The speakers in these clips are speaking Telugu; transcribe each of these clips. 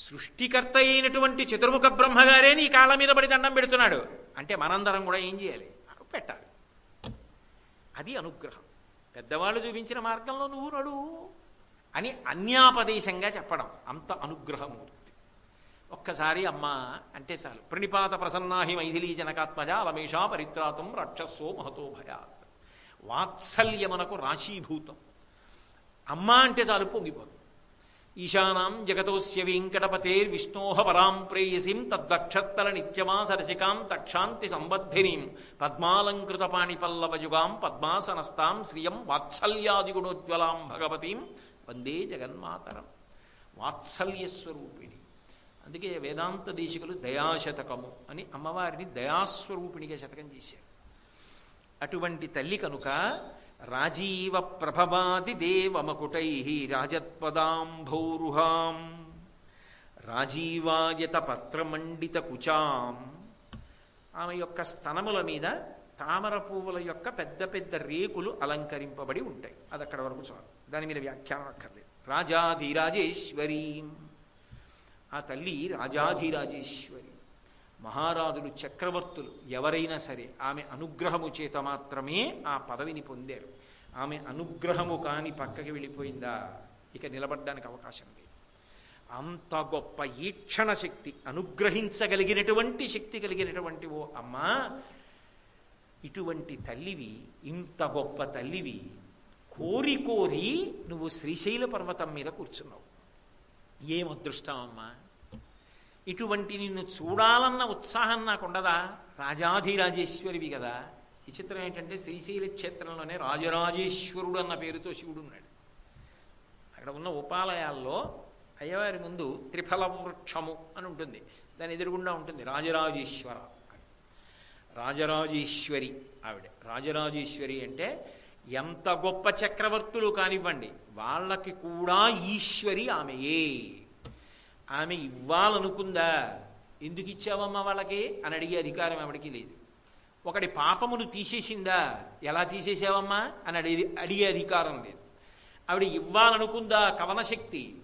సృష్టికర్త అయినటువంటి చతుర్ముఖ బ్రహ్మగారే నీ కాళ్ళ మీద పడి దండం పెడుతున్నాడు. అంటే మనందరం కూడా ఏం చేయాలి? పెట్టాలి. అది అనుగ్రహం. పెద్దవాళ్ళు చూపించిన మార్గంలో నువ్వు నడు అని అన్యాపదేశంగా చెప్పడం అంత అనుగ్రహమూర్తి. ఒక్కసారి అమ్మ అంటే చాలు. ప్రణిపాత ప్రసన్నాహి మైథిలీ జనకాత్మజ అలమేషా పరిత్రాతం రక్షస్సో మహతో భయాత్. వాత్సల్యమునకు రాశీభూతం. అమ్మ అంటే చాలు పొంగిపోతుంది. ఈశానాం జగతోస్య వెంకటపతేర్ విష్ణోహ పరాం ప్రేయసిం తద్వక్షత్తల నిత్యమా సరసికాం తక్షాంతి సంబద్ధినీం పద్మాలంకృత పాణిపల్లవయుగాం పద్మాసనస్తాం శ్రియం వాత్సల్యాదిగుణోజ్వలాం భగవతీం వందే జగన్మాతరం. వాత్సల్యస్వరూపిణి. అందుకే వేదాంత దేశికులు దయాశతకము అని అమ్మవారిని దయాస్వరూపిణిగా శతకం చేశారు. అటువంటి తల్లి కనుక రాజీవ ప్రభవాది దేవమకుటై రాజత్పదాంభౌరుహాం రాజీవాయత పత్రమండిత కుచాం. ఆమె యొక్క స్తనముల మీద తామర పువ్వుల యొక్క పెద్ద పెద్ద రేకులు అలంకరింపబడి ఉంటాయి. అది అక్కడ వరకు చాలు. దాని మీద వ్యాఖ్యానం అక్కర్లేదు. రాజాధిరాజేశ్వరీ. ఆ తల్లి రాజాధిరాజేశ్వరి. మహారాజులు చక్రవర్తులు ఎవరైనా సరే ఆమె అనుగ్రహము చేత మాత్రమే ఆ పదవిని పొందారు. ఆమె అనుగ్రహము కాని పక్కకి వెళ్ళిపోయిందా? ఇక నిలబడడానికి అవకాశం లేదు. అంత గొప్ప ఈక్షణ శక్తి అనుగ్రహించగలిగినటువంటి శక్తి కలిగినటువంటి ఓ అమ్మా ఇటువంటి తల్లివి ఇంత గొప్ప తల్లివి కోరి కోరి నువ్వు శ్రీశైల పర్వతం మీద కూర్చున్నావు. ఏం అదృష్టం అమ్మా? ఇటువంటి నిన్ను చూడాలన్న ఉత్సాహం నాకు ఉండదా రాజాధిరాజేశ్వరివి కదా. విచిత్రం ఏంటంటే శ్రీశైల క్షేత్రంలోనే రాజరాజేశ్వరుడు అన్న పేరుతో శివుడు ఉన్నాడు అక్కడ ఉన్న ఉపాలయాల్లో అయ్యవారి ముందు త్రిఫల వృక్షము అని ఉంటుంది. దాని ఎదురుగుండా ఉంటుంది రాజరాజేశ్వర. రాజరాజేశ్వరి ఆవిడ. రాజరాజేశ్వరి అంటే ఎంత గొప్ప చక్రవర్తులు కానివ్వండి వాళ్ళకి కూడా ఈశ్వరి ఆమెయే. ఆమె ఇవ్వాలనుకుందా? ఎందుకు ఇచ్చావమ్మా వాళ్ళకి? అని అడిగే అధికారం ఆవిడకి లేదు. ఒకటి పాపమును తీసేసిందా? ఎలా తీసేసావమ్మా? అని అడిగి అడిగే అధికారం లేదు. ఆవిడ ఇవ్వాలనుకుందా కవనశక్తి?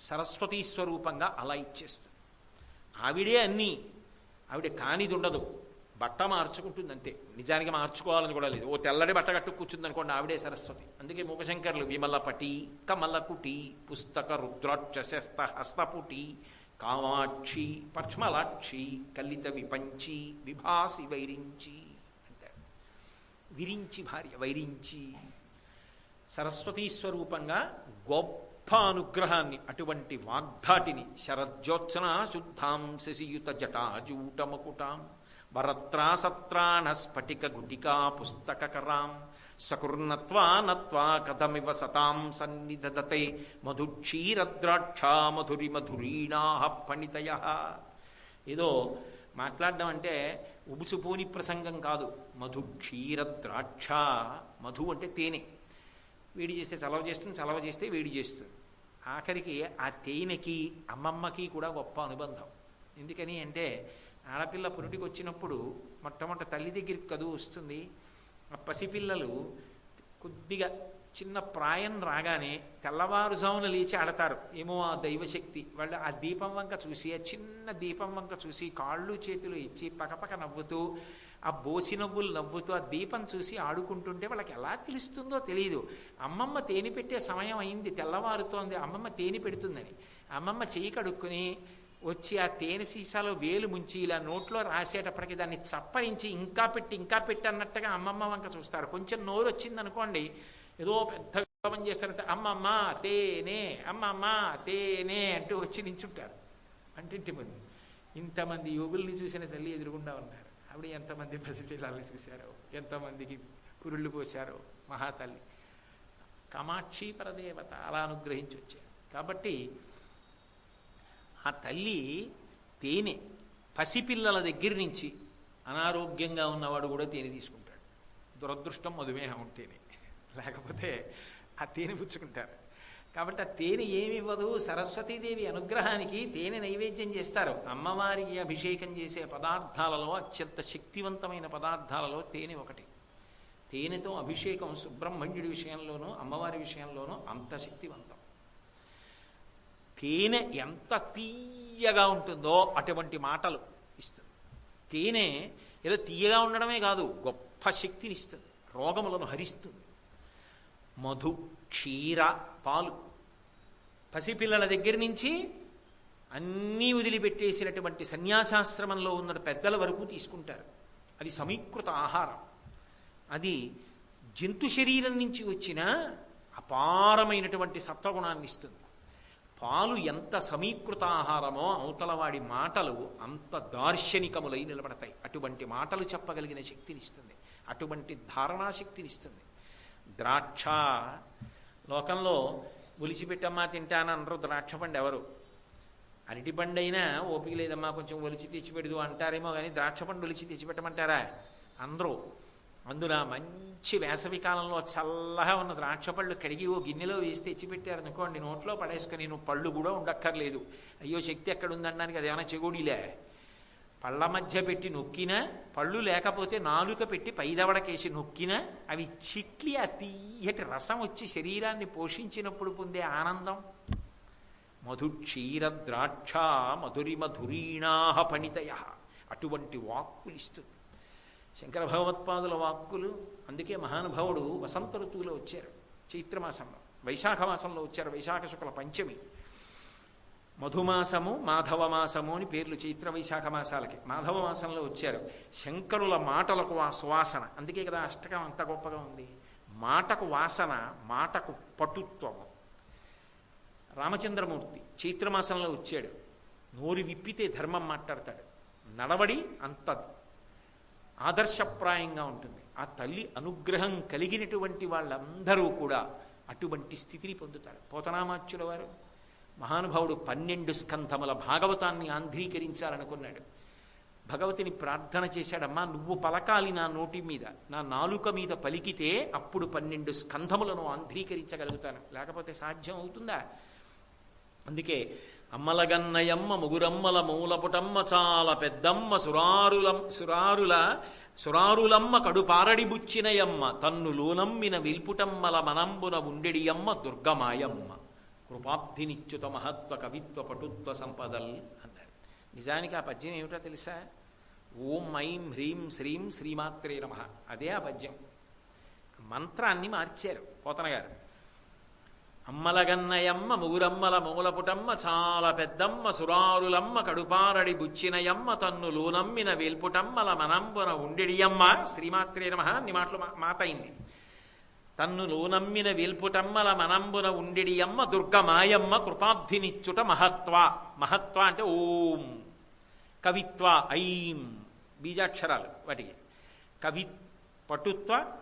సరస్వతీ స్వరూపంగా అలా ఇచ్చేస్తుంది. ఆవిడే అన్నీ. ఆవిడ కానిది ఉండదు. బట్ట మార్చుకుంటుంది అంతే నిజానికి మార్చుకోవాలని కూడా లేదు. ఓ తెల్లడి బట్ట కట్టు కూర్చుంది అనుకోండి ఆవిడే సరస్వతి. అందుకే మూకశంకర్లు విమలపటి కమలకుటి పుస్తక రుద్రాక్ష శస్త హస్తపుటి కామాక్షి పక్ష్మలాక్షి కలిత విపంచి విభాసి వైరించి అంటారు. విరించి భార్య వైరించి. సరస్వతీ స్వరూపంగా గొప్ప అనుగ్రహాన్ని అటువంటి వాగ్ధాటిని శరజ్యోత్సన శుద్ధాం శశియుత జటాజూటమకుటాం. వరత్రాసత్రాణ స్ఫటిక గుటికా పుస్తకరాం సకుర్ణత్వా నత్వా కథమివ సతాం సన్నిధదతే మధుక్షీరద్రాక్షా మధురి మధురీణాహ పణితయ ఏదో మాట్లాడడం అంటే ఉబుసుపోని ప్రసంగం కాదు. మధు క్షీరద్రాక్ష మధు అంటే తేనె. వేడి చేస్తే చలవ చేస్తుంది చలవ చేస్తే వేడి చేస్తుంది. ఆఖరికి ఆ తేనెకి అమ్మమ్మకి కూడా గొప్ప అనుబంధం. ఎందుకని అంటే ఆడపిల్ల పురుటికి వచ్చినప్పుడు మొట్టమొదటి తల్లి దగ్గరికి కదువు వస్తుంది. ఆ పసిపిల్లలు కొద్దిగా చిన్న ప్రాయం రాగానే తెల్లవారుజామున లేచి ఆడతారు. ఏమో ఆ దైవశక్తి. వాళ్ళు ఆ దీపం వంక చూసి ఆ చిన్న దీపం వంక చూసి కాళ్ళు చేతులు ఇచ్చి పకపక నవ్వుతూ ఆ బోసి నవ్వులు నవ్వుతూ ఆ దీపం చూసి ఆడుకుంటుంటే వాళ్ళకి ఎలా తెలుస్తుందో తెలియదు అమ్మమ్మ తేనె పెట్టే సమయం అయింది తెల్లవారుతోంది. అమ్మమ్మ తేనె పెడుతుందని. అమ్మమ్మ చేయి కడుక్కుని వచ్చి ఆ తేనె సీసాలో వేలు ముంచి ఇలా నోట్లో రాసేటప్పటికి దాన్ని చప్పరించి ఇంకా పెట్టి ఇంకా పెట్టి అన్నట్టుగా అమ్మమ్మ వంక చూస్తారు. కొంచెం నోరు వచ్చింది అనుకోండి ఏదో పెద్ద పని చేస్తారంటే అమ్మమ్మ తేనె అమ్మమ్మ తేనె అంటూ వచ్చి నించుంటారు. అంటింటి ముందు. ఇంతమంది యోగుల్ని చూసిన తల్లి ఎదురుగుండా ఉన్నారు. ఆవిడ ఎంతమంది పసిపిల్లల్ని చూశారో? ఎంతమందికి పురుళ్ళు పోశారో? మహాతల్లి. కమాక్షి పరదేవత అలా అనుగ్రహించి వచ్చారు కాబట్టి ఆ తల్లి తేనె పసిపిల్లల దగ్గర నుంచి అనారోగ్యంగా ఉన్నవాడు కూడా తేనె తీసుకుంటాడు. దురదృష్టం మధుమేహం ఉంటేనే. లేకపోతే ఆ తేనె పుచ్చుకుంటారు. కాబట్టి ఆ తేనె ఏమి ఇవ్వదు? సరస్వతీదేవి అనుగ్రహానికి తేనె నైవేద్యం చేస్తారు. అమ్మవారికి అభిషేకం చేసే పదార్థాలలో అత్యంత శక్తివంతమైన పదార్థాలలో తేనె ఒకటి. తేనెతో అభిషేకం సుబ్రహ్మణ్యుడి విషయంలోనూ అమ్మవారి విషయంలోనూ అంత శక్తివంతం. తేనె ఎంత తీయగా ఉంటుందో అటువంటి మాటలు ఇస్తుంది. తేనె ఏదో తీయగా ఉండడమే కాదు గొప్ప శక్తిని ఇస్తుంది రోగములను హరిస్తుంది. మధు క్షీర పాలు. పసిపిల్లల దగ్గర నుంచి అన్నీ వదిలిపెట్టేసినటువంటి సన్యాసాశ్రమంలో ఉన్న పెద్దల వరకు తీసుకుంటారు. అది సమీకృత ఆహారం. అది జంతు శరీరం నుంచి వచ్చిన అపారమైనటువంటి సత్వగుణాన్ని ఇస్తుంది. పాలు ఎంత సమీకృత ఆహారమో మాటలు అంత దార్శనికములై నిలబడతాయి. అటువంటి మాటలు చెప్పగలిగిన శక్తినిస్తుంది. అటువంటి ధారణా ద్రాక్ష లోకంలో ఒలిచిపెట్టమ్మా తింటానన్నారు ద్రాక్ష పండు ఎవరు? అరటిపండు అయినా ఓపిక లేదమ్మా కొంచెం ఒలిచి తెచ్చిపెడదు అంటారేమో కానీ ద్రాక్ష పండు ఒలిచి తెచ్చిపెట్టమంటారా? అందరూ అందున మంచి వేసవి కాలంలో చల్లగా ఉన్న ద్రాక్ష పళ్ళు కడిగి ఓ గిన్నెలో వేసి తెచ్చిపెట్టారు అనుకోండి నోట్లో పడేసుకుని నువ్వు పళ్ళు కూడా ఉండక్కర్లేదు. అయ్యో శక్తి ఎక్కడ ఉందనడానికి అదేమైనా చెగోడిలే. పళ్ళ మధ్య పెట్టి నొక్కినా పళ్ళు లేకపోతే నాలుక పెట్టి పైదవడకేసి నొక్కినా అవి చిట్లి ఆ తీయటి రసం వచ్చి శరీరాన్ని పోషించినప్పుడు పొందే ఆనందం. మధు క్షీర ద్రాక్ష మధురి మధురీణాహ పణితయ అటువంటి వాక్కులు ఇస్తుంది శంకర భగవత్పాదుల వాక్కులు. అందుకే మహానుభావుడు వసంత ఋతువులో వచ్చారు. చైత్రమాసంలో వైశాఖ మాసంలో వచ్చారు. వైశాఖ శుక్ల పంచమి. మధుమాసము మాధవ మాసము అని పేర్లు చైత్ర వైశాఖ మాసాలకి. మాధవ మాసంలో వచ్చారు. శంకరుల మాటలకు ఆ సువాసన. అందుకే కదా అష్టకం అంత గొప్పగా ఉంది. మాటకు వాసన మాటకు పటుత్వము రామచంద్రమూర్తి చైత్రమాసంలో వచ్చాడు. నోరు విప్పితే ధర్మం మాట్లాడతాడు. నడవడి అంత ఆదర్శప్రాయంగా ఉంటుంది. ఆ తల్లి అనుగ్రహం కలిగినటువంటి వాళ్ళందరూ కూడా అటువంటి స్థితిని పొందుతారు. పోతనామాచ్యుల వారు మహానుభావుడు పన్నెండు స్కంధముల భాగవతాన్ని ఆంధ్రీకరించాలనుకున్నాడు. భగవతిని ప్రార్థన చేశాడమ్మా నువ్వు పలకాలి నా నోటి మీద. నా నాలుక మీద పలికితే అప్పుడు పన్నెండు స్కంధములను ఆంధ్రీకరించగలుగుతాను. లేకపోతే సాధ్యం అవుతుందా? అందుకే అమ్మలగన్నయమ్మ ముగురమ్మల మూలపుటమ్మ చాలా పెద్దమ్మ సురారులం సురారుల సురారులమ్మ కడుపారడి బుచ్చినయమ్మ తన్ను లోనమ్మిన విల్పుటమ్మల మనంబున ఉండెడియమ్మ దుర్గమాయమ్మ. కృపాబ్ధినిచ్యుత మహత్వ కవిత్వ పటుత్వ సంపదల్ అన్నాడు నిజానికి ఆ పద్యం ఏమిటో తెలుసా? ఓం ఐం హ్రీం శ్రీం శ్రీమాత్రే నమ. అదే ఆ పద్యం. మంత్రాన్ని మార్చారు పోతన గారు. అమ్మలగన్నయమ్మ ముగురమ్మల మూలపుటమ్మ చాలా పెద్దమ్మ సురారులమ్మ కడుపారడి బుచ్చినయమ్మ తన్ను లోనమ్మిన వేల్పుటమ్మల మనంబున ఉండిడియమ్మ. శ్రీమాత్రే నమ అన్ని మాటలు మాత అయింది తన్ను లోనమ్మిన వేల్పుటమ్మల మనంబున ఉండెడియమ్మ దుర్గమాయమ్మ కృపాబ్ధినిచ్చుట మహత్వ. మహత్వ అంటే ఓం కవిత్వ ఐం బీజాక్షరాలు వాటికి. కవి పటుత్వ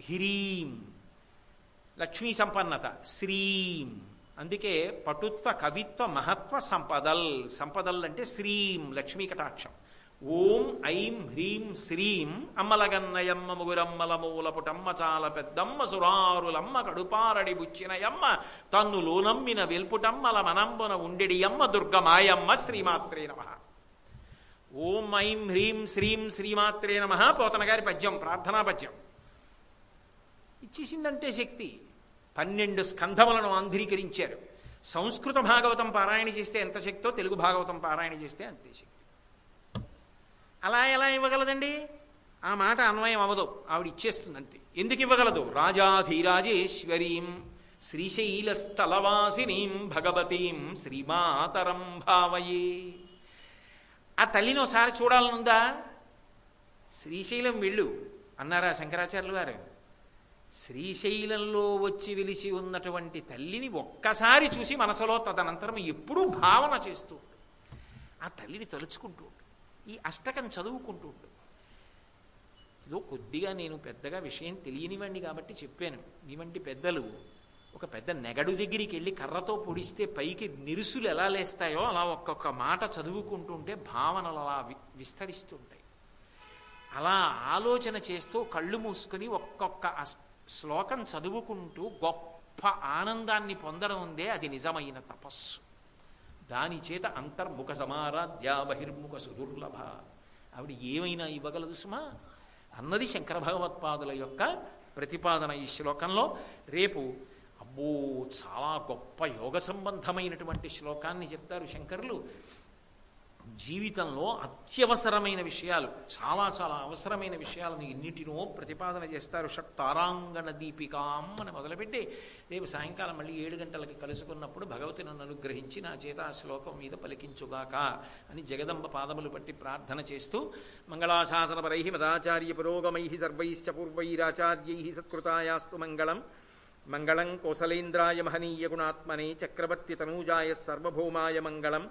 హిరీం. లక్ష్మీ సంపన్నత శ్రీం. అందుకే పటుత్వ కవిత్వ మహత్వ సంపదల్. సంపదల్ అంటే శ్రీం లక్ష్మీ కటాక్షం. ఓం ఐం హ్రీం శ్రీం అమ్మలగన్నయమ్మ ముగురమ్మల మూలపుటమ్మ చాల పెద్దమ్మ సురారులమ్మ కడుపారడి బుచ్చినయమ్మ తన్ను లోనమ్మిన వెల్పుటమ్మల మనంబున ఉండెడియమ్మ దుర్గమాయమ్మ శ్రీమాత్రే నమ. ఓం ఐం హ్రీం శ్రీం శ్రీమాత్రే నమ. పోతనగారి పద్యం ప్రార్థనా పద్యం. ఇచ్చేసిందంటే శక్తి. పన్నెండు స్కంధములను ఆంధ్రీకరించారు సంస్కృత భాగవతం పారాయణ చేస్తే ఎంత శక్తో తెలుగు భాగవతం పారాయణ చేస్తే అంతే శక్తి. అలా ఎలా ఇవ్వగలదండి? ఆ మాట అన్వయం అవ్వదు ఆవిడ ఇచ్చేస్తుంది అంతే ఎందుకు ఇవ్వగలదు? రాజాధీరాజేశ్వరీం శ్రీశైలస్థలవాసినీం భగవతీం శ్రీమాతరం భావయే. ఆ తల్లిని ఒకసారి చూడాలనుందా? శ్రీశైలం వెళ్ళు అన్నారా శంకరాచార్యులు గారు? శ్రీశైలంలో వచ్చి వెలిసి ఉన్నటువంటి తల్లిని ఒక్కసారి చూసి మనసులో తదనంతరం ఎప్పుడూ భావన చేస్తూ ఆ తల్లిని తలుచుకుంటూ ఈ అష్టకం చదువుకుంటూ ఉండు. ఏదో కొద్దిగా నేను పెద్దగా విషయం తెలియనివ్వండి కాబట్టి చెప్పాను. మీ వంటి పెద్దలు ఒక పెద్ద నెగడు దగ్గరికి వెళ్ళి కర్రతో పొడిస్తే పైకి నిరుసులు ఎలా లేస్తాయో అలా ఒక్కొక్క మాట చదువుకుంటుంటే భావనలు అలా వి- అలా ఆలోచన చేస్తూ కళ్ళు మూసుకొని ఒక్కొక్క అష్ట శ్లోకం చదువుకుంటూ గొప్ప ఆనందాన్ని పొందడం ఉందే అది నిజమైన తపస్సు. దాని చేత అంతర్ముఖ సమారాధ్య బహిర్ముఖ సుదుర్లభ. ఆవిడ ఏమైనా ఇవ్వగలదు సుమా? అన్నది శంకర భగవత్పాదుల యొక్క ప్రతిపాదన ఈ శ్లోకంలో. రేపు అబ్బో చాలా గొప్ప యోగ సంబంధమైనటువంటి శ్లోకాన్ని చెప్తారు శంకరులు. జీవితంలో అత్యవసరమైన విషయాలు చాలా చాలా అవసరమైన విషయాలను ఎన్నిటినో ప్రతిపాదన చేస్తారు. షట్టారాంగణ దీపికాం అని మొదలుపెట్టి రేపు సాయంకాలం మళ్ళీ ఏడు గంటలకి కలుసుకున్నప్పుడు భగవతి నన్ను అనుగ్రహించి నా చేత ఆ శ్లోకం మీద పలికించుగాక అని జగదంబ పాదములు పట్టి ప్రార్థన చేస్తూ మంగళాశాసనపరై మదాచార్య పురోగమై సర్వైశ్చ పూర్వైరాచార్యై సత్కృతాయాస్తు మంగళం. మంగళం కోసలేంద్రాయ మహనీయ గుణాత్మనే చక్రవర్తి తనూజాయ సర్వభౌమాయ మంగళం.